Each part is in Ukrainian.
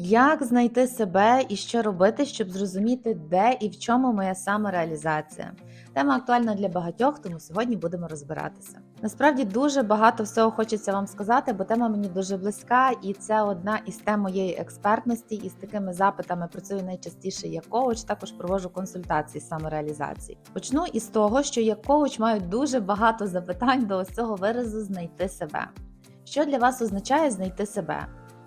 Як знайти себе і що робити, щоб зрозуміти, де і в чому моя самореалізація? Тема актуальна для багатьох, тому сьогодні будемо розбиратися. Насправді дуже багато всього хочеться вам сказати, бо тема мені дуже близька, і це одна із тем моєї експертності. І з такими запитами працюю найчастіше як коуч. Також проводжу консультації самореалізації. Почну із того, що як коуч маю дуже багато запитань до ось цього виразу знайти себе. Що для вас означає знайти себе?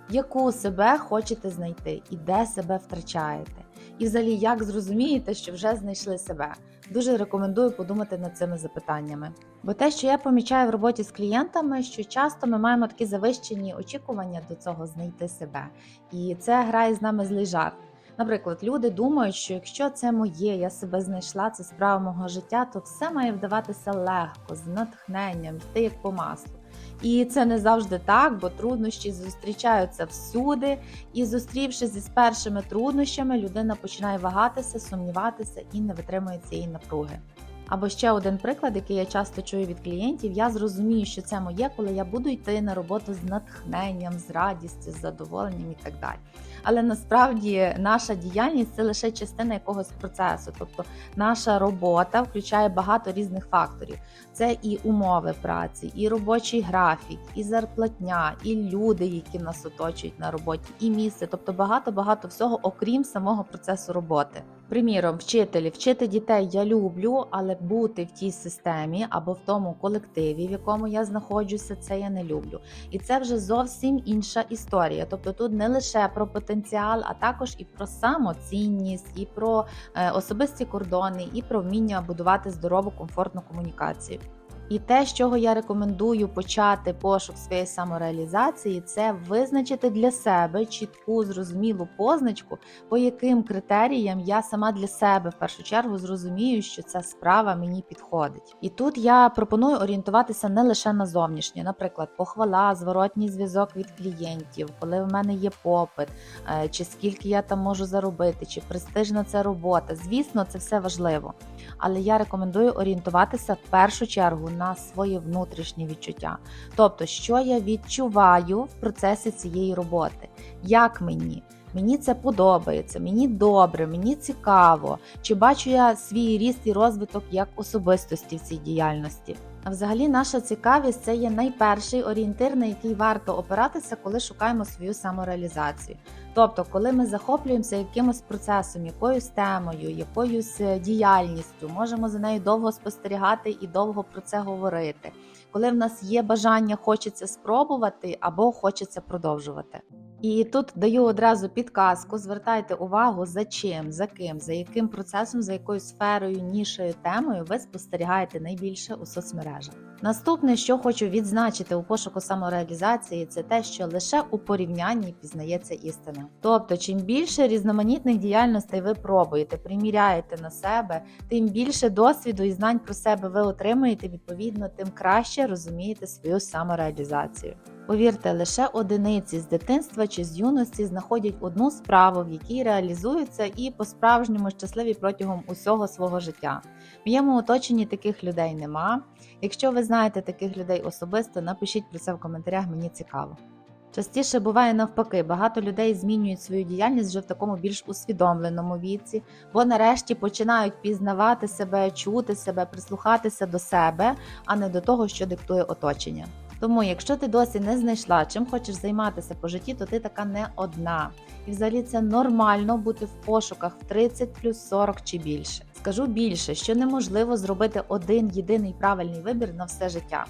Яку себе хочете знайти і де себе втрачаєте. І взагалі, як зрозумієте, що вже знайшли себе. Дуже рекомендую подумати над цими запитаннями. Бо те, що я помічаю в роботі з клієнтами, що часто ми маємо такі завищені очікування до цього знайти себе. І це грає з нами злий жарт. Наприклад, люди думають, що якщо це моє, я себе знайшла, це справа мого життя, то все має вдаватися легко, з натхненням, йти як по маслу. І це не завжди так, бо труднощі зустрічаються всюди. І зустрівшись із першими труднощами, людина починає вагатися, сумніватися і не витримує цієї напруги. Або ще один приклад, який я часто чую від клієнтів: я зрозумію, що це моє, коли я буду йти на роботу з натхненням, з радістю, з задоволенням і так далі. Але насправді наша діяльність це лише частина якогось процесу. Тобто наша робота включає багато різних факторів. Це і умови праці, і робочий графік, і зарплатня, і люди, які нас оточують на роботі, і місце. Тобто багато багато всього, окрім самого процесу роботи. Приміром, вчителі, вчити дітей я люблю, але бути в тій системі або в тому колективі, в якому я знаходжуся, це я не люблю. І це вже зовсім інша історія. Тобто тут не лише про потенціал, а також і про самоцінність, і про е, особисті кордони, і про вміння будувати здорову комфортну комунікацію. І те, з чого я рекомендую почати пошук своєї самореалізації, це визначити для себе чітку, зрозумілу позначку, по яким критеріям я сама для себе в першу чергу зрозумію, що ця справа мені підходить. І тут я пропоную орієнтуватися не лише на зовнішнє, наприклад, похвала, зворотній зв'язок від клієнтів, коли в мене є попит, е, чи скільки я там можу заробити, чи престижна це робота. Звісно, це все важливо. Але я рекомендую орієнтуватися в першу чергу на свої внутрішні відчуття. Тобто, що я відчуваю в процесі цієї роботи, як мені. Мені це подобається, мені добре, мені цікаво, чи бачу я свій ріст і розвиток як особистості в цій діяльності. Взагалі, наша цікавість це є найперший орієнтир, на який варто опиратися, коли шукаємо свою самореалізацію. Тобто, коли ми захоплюємося якимось процесом, якоюсь темою, якоюсь е, діяльністю, можемо за нею довго спостерігати і довго про це говорити. Коли в нас є бажання, хочеться спробувати або хочеться продовжувати. І тут даю одразу підказку: звертайте увагу, за чим, за ким, за яким процесом, за якою сферою, нішою, темою ви спостерігаєте найбільше у соцмережах. Наступне, що хочу відзначити у пошуку самореалізації, це те, що лише у порівнянні пізнається істина. Тобто, чим більше різноманітних діяльностей ви пробуєте, приміряєте на себе, тим більше досвіду і знань про себе ви отримуєте, відповідно, тим краще розумієте свою самореалізацію. Повірте, лише одиниці з дитинства чи з юності знаходять одну справу, в якій реалізуються і по-справжньому щасливі протягом усього свого життя. Моєму оточенні таких людей нема. Якщо ви знаєте таких людей особисто, напишіть про це в коментарях, мені цікаво. Частіше буває навпаки, багато людей змінюють свою діяльність вже в такому більш усвідомленому віці, бо нарешті починають пізнавати себе, чути себе, прислухатися до себе, а не до того, що диктує оточення. Тому, якщо ти досі не знайшла, чим хочеш займатися по житті, то ти така не одна. І взагалі це нормально бути в пошуках в 30 плюс 40 чи більше. Скажу більше, що неможливо зробити один єдиний правильний вибір на все життя.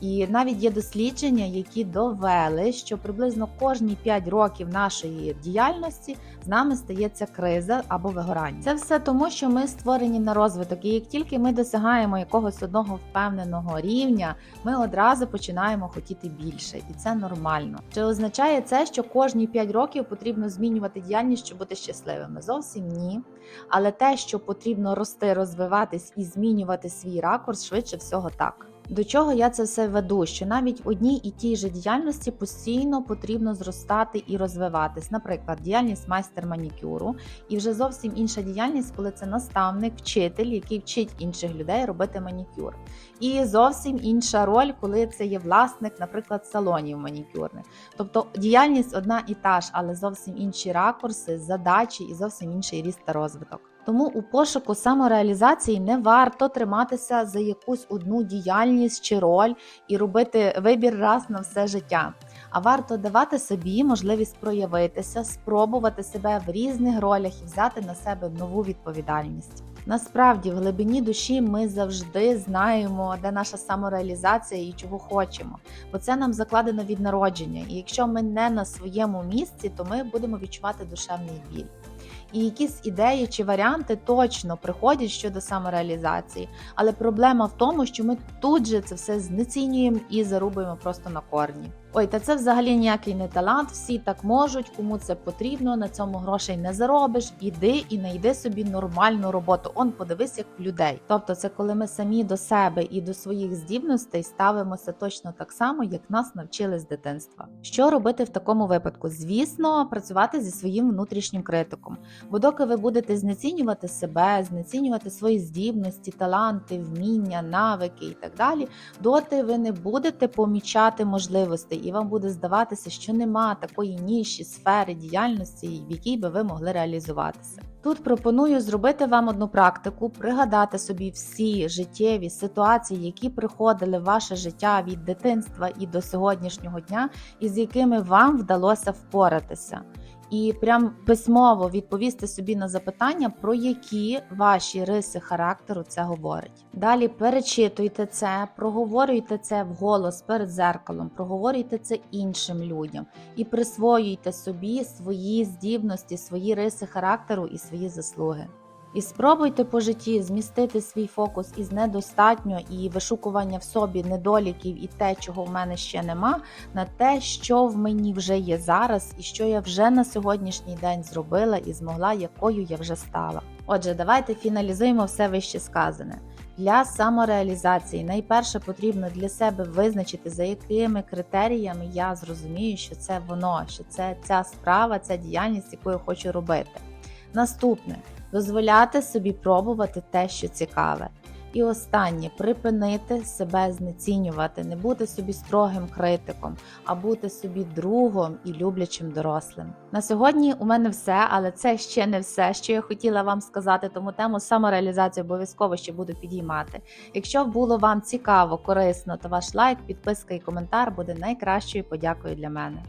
І навіть є дослідження, які довели, що приблизно кожні 5 років нашої діяльності з нами стається криза або вигорання. Це все тому, що ми створені на розвиток, і як тільки ми досягаємо якогось одного впевненого рівня, ми одразу починаємо хотіти більше, і це нормально. Чи означає це, що кожні 5 років потрібно змінювати діяльність, щоб бути щасливими? Зовсім ні. Але те, що потрібно рости, розвиватись і змінювати свій ракурс, швидше всього так. До чого я це все веду? Що навіть в одній і тій же діяльності постійно потрібно зростати і розвиватись. Наприклад, діяльність майстер манікюру, і вже зовсім інша діяльність, коли це наставник, вчитель, який вчить інших людей робити манікюр. І зовсім інша роль, коли це є власник, наприклад, салонів манікюрних. Тобто діяльність одна і та ж, але зовсім інші ракурси, задачі і зовсім інший ріст та розвиток. Тому у пошуку самореалізації не варто триматися за якусь одну діяльність чи роль і робити вибір раз на все життя. А варто давати собі можливість проявитися, спробувати себе в різних ролях і взяти на себе нову відповідальність. Насправді, в глибині душі ми завжди знаємо, де наша самореалізація і чого хочемо, бо це нам закладено від народження. І якщо ми не на своєму місці, то ми будемо відчувати душевний біль. І якісь ідеї чи варіанти точно приходять щодо самореалізації, але проблема в тому, що ми тут же це все знецінюємо і зарубуємо просто на корні. Ой, та це взагалі ніякий не талант, всі так можуть, кому це потрібно, на цьому грошей не заробиш. Іди і знайди собі нормальну роботу. Он подивись, як в людей. Тобто, це коли ми самі до себе і до своїх здібностей ставимося точно так само, як нас навчили з дитинства. Що робити в такому випадку? Звісно, працювати зі своїм внутрішнім критиком. Бо доки ви будете знецінювати себе, знецінювати свої здібності, таланти, вміння, навики і так далі, доти ви не будете помічати можливостей, і вам буде здаватися, що нема такої ніші сфери діяльності, в якій би ви могли реалізуватися. Тут пропоную зробити вам одну практику, пригадати собі всі життєві ситуації, які приходили в ваше життя від дитинства і до сьогоднішнього дня, і з якими вам вдалося впоратися і прям письмово відповісти собі на запитання, про які ваші риси характеру це говорить. Далі перечитуйте це, проговорюйте це вголос перед зеркалом, проговорюйте це іншим людям і присвоюйте собі свої здібності, свої риси характеру і свої заслуги. І спробуйте по житті змістити свій фокус із недостатньо і вишукування в собі недоліків і те, чого в мене ще нема, на те, що в мені вже є зараз, і що я вже на сьогоднішній день зробила і змогла, якою я вже стала. Отже, давайте фіналізуємо все вище сказане. Для самореалізації найперше потрібно для себе визначити, за якими критеріями я зрозумію, що це воно, що це ця справа, ця діяльність, яку я хочу робити. Наступне дозволяти собі пробувати те, що цікаве. І останнє припинити себе знецінювати, не бути собі строгим критиком, а бути собі другом і люблячим дорослим. На сьогодні у мене все, але це ще не все, що я хотіла вам сказати. Тому тему самореалізації обов'язково ще буду підіймати. Якщо було вам цікаво, корисно, то ваш лайк, підписка і коментар буде найкращою подякою для мене.